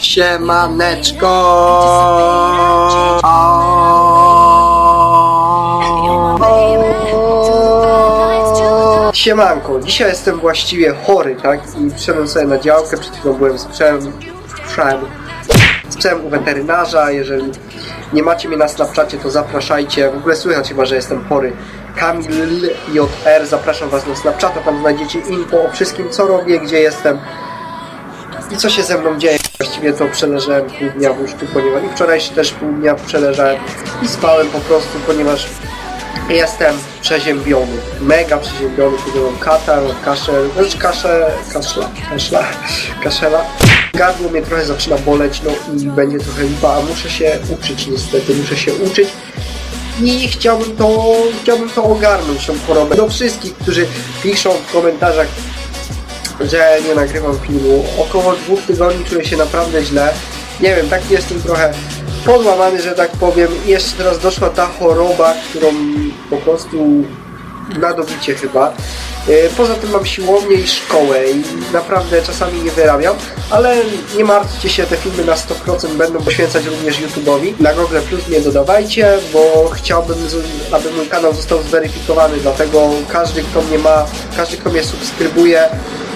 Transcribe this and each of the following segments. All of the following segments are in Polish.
Siemaneczko! Siemanko, dzisiaj jestem właściwie chory, tak? I przyszedłem sobie na działkę, przed chwilą byłem z psem, z psem u weterynarza, jeżeli nie macie mnie na Snapchacie, to zapraszajcie. W ogóle słychać chyba, że jestem chory. Kamil JR, zapraszam was na Snapchata, tam znajdziecie info o wszystkim, co robię, gdzie jestem i co się ze mną dzieje. Właściwie to przeleżałem pół dnia w łóżku, ponieważ i wczoraj też pół dnia przeleżałem i spałem po prostu, ponieważ jestem przeziębiony, mega przeziębiony, kiedy mam katar, kaszel, znaczy kaszę, kaszla, kaszla, kaszela. Gardło mnie trochę zaczyna boleć, no i będzie trochę lipa, a muszę się uczyć niestety, muszę się uczyć i chciałbym to, chciałbym to ogarnąć, tą chorobę. Do wszystkich, którzy piszą w komentarzach, że nie nagrywam filmu. Około dwóch tygodni czuję się naprawdę źle. Nie wiem, taki jestem trochę podłamany, że tak powiem. I jeszcze teraz doszła ta choroba, którą po prostu na dobicie chyba. Yy, Poza tym mam siłownię i szkołę i naprawdę czasami nie wyrabiam, ale nie martwcie się, te filmy na 100% będą poświęcać również YouTube'owi. Na Google Plus mnie dodawajcie, bo chciałbym, aby mój kanał został zweryfikowany, dlatego każdy, kto mnie ma, każdy, kto mnie subskrybuje,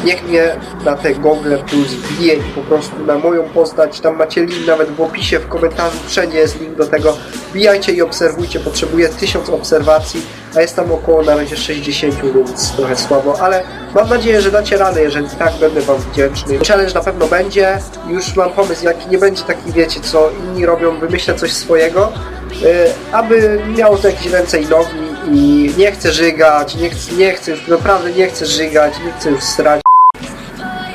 niech mnie na te Google Plus wbije i po prostu na moją postać, tam macie link nawet w opisie, w komentarzu, wszędzie jest link do tego. Wbijajcie i obserwujcie, potrzebuję 1000 obserwacji, a jest tam około na razie 60, więc trochę słabo, ale mam nadzieję, że dacie radę, jeżeli tak będę Wam wdzięczny. Challenge na pewno będzie, już mam pomysł, jaki nie będzie taki, wiecie, co inni robią, wymyślę coś swojego, yy, aby miało to jakieś ręce i nogi i nie chcę żygać, nie chcę, nie chcę już, naprawdę nie chcę żygać, nie chcę już.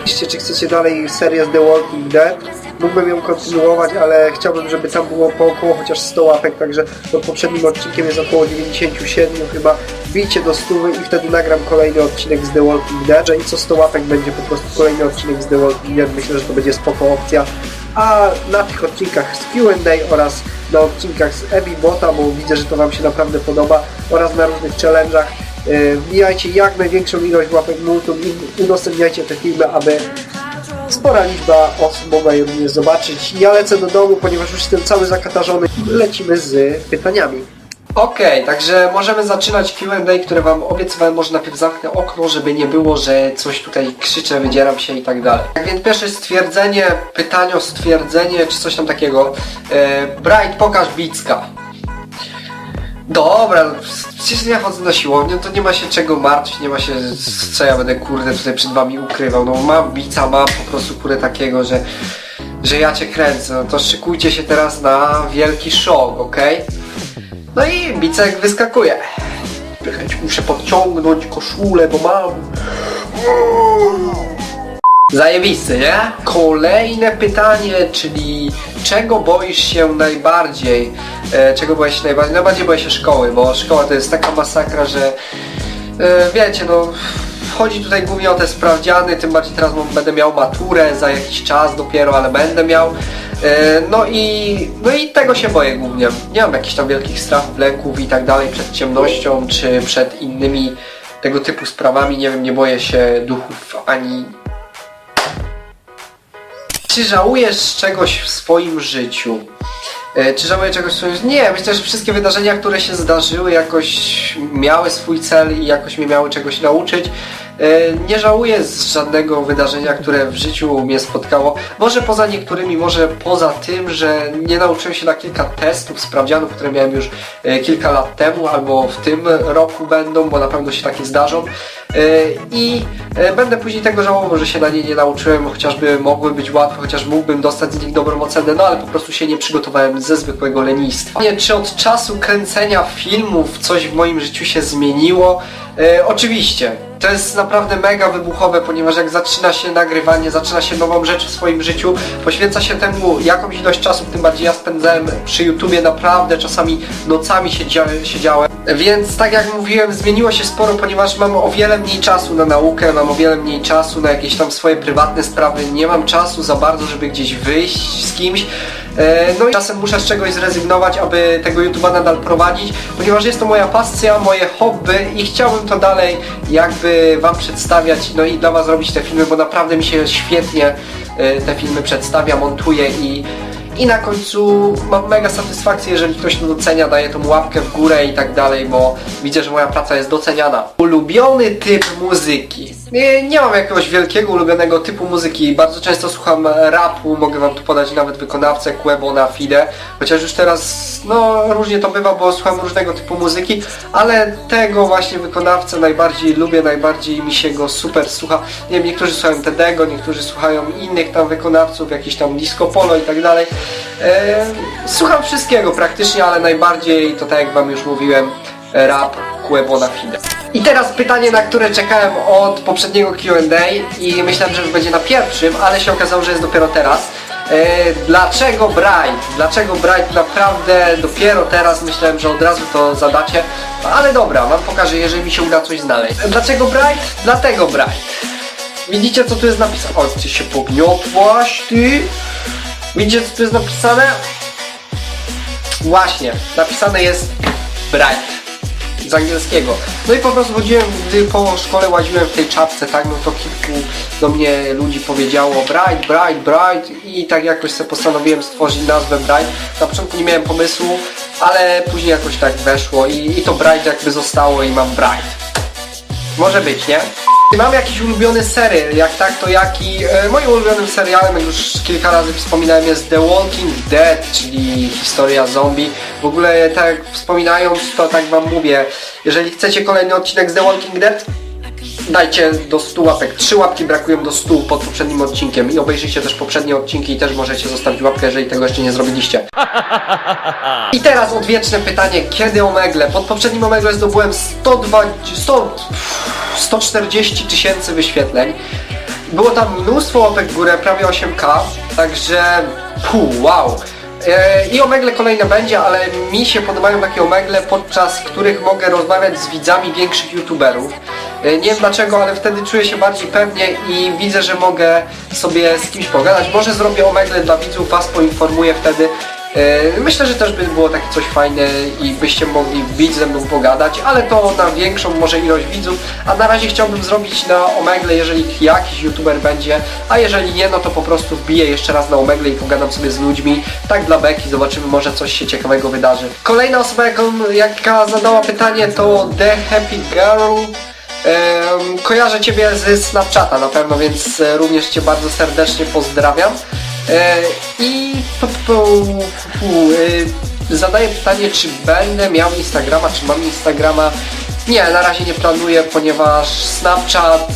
Piszcie, czy chcecie dalej serię z The Walking Dead. Mógłbym ją kontynuować, ale chciałbym, żeby tam było po około chociaż 100 łapek, także pod poprzednim odcinkiem jest około 97 chyba. Bijcie do stówy i wtedy nagram kolejny odcinek z The Walking Dead, i co 100 łapek będzie po prostu kolejny odcinek z The Walking Dead. Myślę, że to będzie spoko opcja. A na tych odcinkach z Q&A oraz na odcinkach z Ebi Bota, bo widzę, że to Wam się naprawdę podoba, oraz na różnych challenge'ach Yy, Wbijajcie jak największą ilość łapek multum i udostępniajcie te filmy, aby spora liczba osób mogła je również zobaczyć. Ja lecę do domu, ponieważ już jestem cały zakatarzony. Lecimy z pytaniami. Okej, także możemy zaczynać Q&A, które Wam obiecywałem. Może najpierw zamknę okno, żeby nie było, że coś tutaj krzyczę, wydzieram się i tak dalej. Tak więc pierwsze stwierdzenie, pytanie, stwierdzenie, czy coś tam takiego. E, Bright, pokaż Bicka. Dobra, no, przecież ja chodzę na siłownię, to nie ma się czego martwić, nie ma się co ja będę kurde tutaj przed wami ukrywał. No mam bica, mam po prostu kurde takiego, że, że ja cię kręcę. No to szykujcie się teraz na wielki szok, okej? No i bicek wyskakuje. Muszę podciągnąć koszulę, bo mam. Zajebisty, nie? Kolejne pytanie, czyli czego boisz się najbardziej? E, czego boisz się najbardziej? Najbardziej boję się szkoły, bo szkoła to jest taka masakra, że e, wiecie, no chodzi tutaj głównie o te sprawdziany, tym bardziej teraz będę miał maturę za jakiś czas dopiero, ale będę miał. E, no i no i tego się boję głównie. Nie mam jakichś tam wielkich strachów, lęków i tak dalej przed ciemnością, czy przed innymi tego typu sprawami. Nie wiem, nie boję się duchów ani czy żałujesz czegoś w swoim życiu? E, Czy żałuję czegoś w swoim życiu? Nie, myślę, że wszystkie wydarzenia, które się zdarzyły, jakoś miały swój cel i jakoś mnie miały czegoś nauczyć. E, Nie żałuję z żadnego wydarzenia, które w życiu mnie spotkało. Może poza niektórymi, może poza tym, że nie nauczyłem się na kilka testów, sprawdzianów, które miałem już e, kilka lat temu, albo w tym roku będą, bo na pewno się takie zdarzą. E, I e, będę później tego żałował, że się na nie nie nauczyłem, chociażby mogły być łatwe, chociaż mógłbym dostać z nich dobrą ocenę, no ale po prostu się nie przygotowałem ze zwykłego lenistwa. Nie, Czy od czasu kręcenia filmów coś w moim życiu się zmieniło? E, oczywiście. To jest naprawdę mega wybuchowe, ponieważ jak zaczyna się nagrywanie, zaczyna się nową rzecz w swoim życiu, poświęca się temu jakąś ilość czasu, tym bardziej ja spędzałem przy YouTubie naprawdę, czasami nocami siedzia- siedziałem. Więc tak jak mówiłem, zmieniło się sporo, ponieważ mam o wiele mniej czasu na naukę, mam o wiele mniej czasu na jakieś tam swoje prywatne sprawy, nie mam czasu za bardzo, żeby gdzieś wyjść z kimś. E, No i czasem muszę z czegoś zrezygnować, aby tego YouTube'a nadal prowadzić, ponieważ jest to moja pasja, moje hobby i chciałbym to dalej jakby Wam przedstawiać, no i dla Was robić te filmy, bo naprawdę mi się świetnie e, te filmy przedstawia, montuje i i na końcu mam mega satysfakcję, jeżeli ktoś to docenia, daje tą łapkę w górę i tak dalej, bo widzę, że moja praca jest doceniana. Ulubiony typ muzyki. Nie, nie mam jakiegoś wielkiego ulubionego typu muzyki. Bardzo często słucham rapu, mogę wam tu podać nawet wykonawcę Quebo na Fide, chociaż już teraz no różnie to bywa, bo słucham różnego typu muzyki, ale tego właśnie wykonawcę najbardziej lubię, najbardziej mi się go super słucha. Nie wiem, niektórzy słuchają Tedego, niektórzy słuchają innych tam wykonawców, jakiś tam disco polo i tak dalej. E, słucham wszystkiego praktycznie, ale najbardziej to tak jak wam już mówiłem, rap Quebo na Fide. I teraz pytanie, na które czekałem od poprzedniego Q&A i myślałem, że już będzie na pierwszym, ale się okazało, że jest dopiero teraz. E, dlaczego Bright? Dlaczego Bright naprawdę dopiero teraz myślałem, że od razu to zadacie? Ale dobra, wam pokażę, jeżeli mi się uda coś znaleźć. Dlaczego Bright? Dlatego Bright. Widzicie co tu jest napisane? O, ty się pogniotłaś, ty! Widzicie co tu jest napisane? Właśnie, napisane jest Bright z angielskiego. No i po prostu chodziłem, gdy po szkole łaziłem w tej czapce, tak, no to kilku do mnie ludzi powiedziało Bright, Bright, Bright i tak jakoś sobie postanowiłem stworzyć nazwę Bright. Na początku nie miałem pomysłu, ale później jakoś tak weszło i, i to Bright jakby zostało i mam Bright. Może być, nie? Mam jakiś ulubiony serial, jak tak to jaki. E, moim ulubionym serialem, jak już kilka razy wspominałem, jest The Walking Dead, czyli historia zombie. W ogóle tak jak wspominając, to tak wam mówię, jeżeli chcecie kolejny odcinek z The Walking Dead, dajcie do 100 łapek. Trzy łapki brakują do 100 pod poprzednim odcinkiem i obejrzyjcie też poprzednie odcinki i też możecie zostawić łapkę, jeżeli tego jeszcze nie zrobiliście. I teraz odwieczne pytanie, kiedy Omegle? Pod poprzednim Omegle zdobyłem 120, 100, 140 tysięcy wyświetleń. Było tam mnóstwo łapek w górę, prawie 8k, także pu, wow. E, I omegle kolejne będzie, ale mi się podobają takie omegle, podczas których mogę rozmawiać z widzami większych youtuberów. E, Nie wiem dlaczego, ale wtedy czuję się bardziej pewnie i widzę, że mogę sobie z kimś pogadać. Może zrobię omegle dla widzów, was poinformuję wtedy. E, Myślę, że też by było takie coś fajne i byście mogli wbić ze mną pogadać, ale to na większą może ilość widzów, a na razie chciałbym zrobić na Omegle, jeżeli jakiś youtuber będzie, a jeżeli nie, no to po prostu wbiję jeszcze raz na Omegle i pogadam sobie z ludźmi, tak dla beki, zobaczymy, może coś się ciekawego wydarzy. Kolejna osoba, jaka zadała pytanie to The Happy Girl. Kojarzę Ciebie ze Snapchata na pewno, więc e, również Cię bardzo serdecznie pozdrawiam. E, I pu, pu, pu, e, zadaję pytanie, czy będę miał Instagrama, czy mam Instagrama. Nie, na razie nie planuję, ponieważ Snapchat,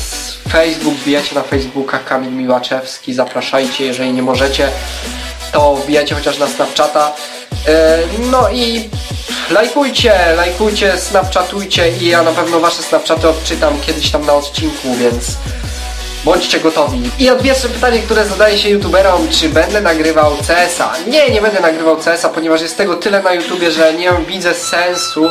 Facebook, wbijacie na Facebooka Kamil Miłaczewski, zapraszajcie, jeżeli nie możecie, to wbijajcie chociaż na Snapchata. E, No i lajkujcie, lajkujcie, snapchatujcie i ja na pewno wasze snapchaty odczytam kiedyś tam na odcinku, więc bądźcie gotowi. I odwieczne pytanie, które zadaje się youtuberom, czy będę nagrywał CS-a? Nie, nie będę nagrywał CS-a, ponieważ jest tego tyle na YouTubie, że nie widzę sensu.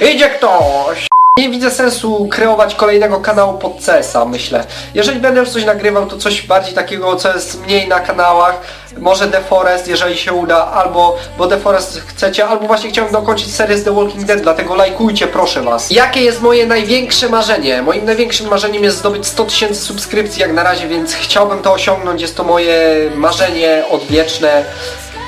Idzie ktoś! Nie widzę sensu kreować kolejnego kanału pod CS-a, myślę. Jeżeli będę już coś nagrywał, to coś bardziej takiego, co jest mniej na kanałach. Może The Forest, jeżeli się uda, albo, bo The Forest chcecie, albo właśnie chciałbym dokończyć serię z The Walking Dead, dlatego lajkujcie, proszę was. Jakie jest moje największe marzenie? Moim największym marzeniem jest zdobyć 100 tysięcy subskrypcji jak na razie, więc chciałbym to osiągnąć. Jest to moje marzenie odwieczne,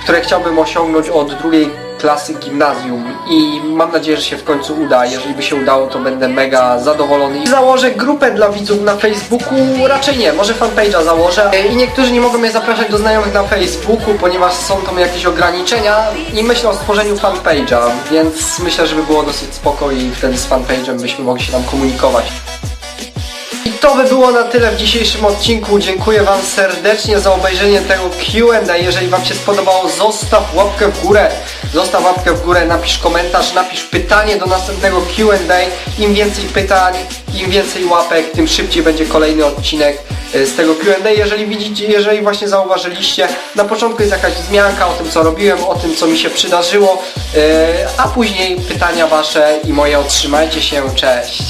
które chciałbym osiągnąć od drugiej klasy gimnazjum i mam nadzieję, że się w końcu uda. Jeżeli by się udało, to będę mega zadowolony. Założę grupę dla widzów na Facebooku, raczej nie, może fanpage'a założę. I niektórzy nie mogą mnie zapraszać do znajomych na Facebooku, ponieważ są tam jakieś ograniczenia i myślę o stworzeniu fanpage'a, więc myślę, że by było dosyć spoko i wtedy z fanpage'em byśmy mogli się tam komunikować. I to by było na tyle w dzisiejszym odcinku. Dziękuję Wam serdecznie za obejrzenie tego Q&A. Jeżeli Wam się spodobało, zostaw łapkę w górę. Zostaw łapkę w górę, napisz komentarz, napisz pytanie do następnego Q&A. Im więcej pytań, im więcej łapek, tym szybciej będzie kolejny odcinek e, z tego Q&A. Jeżeli widzicie, jeżeli właśnie zauważyliście, na początku jest jakaś wzmianka o tym, co robiłem, o tym, co mi się przydarzyło, e, a później pytania Wasze i moje otrzymajcie się. Cześć!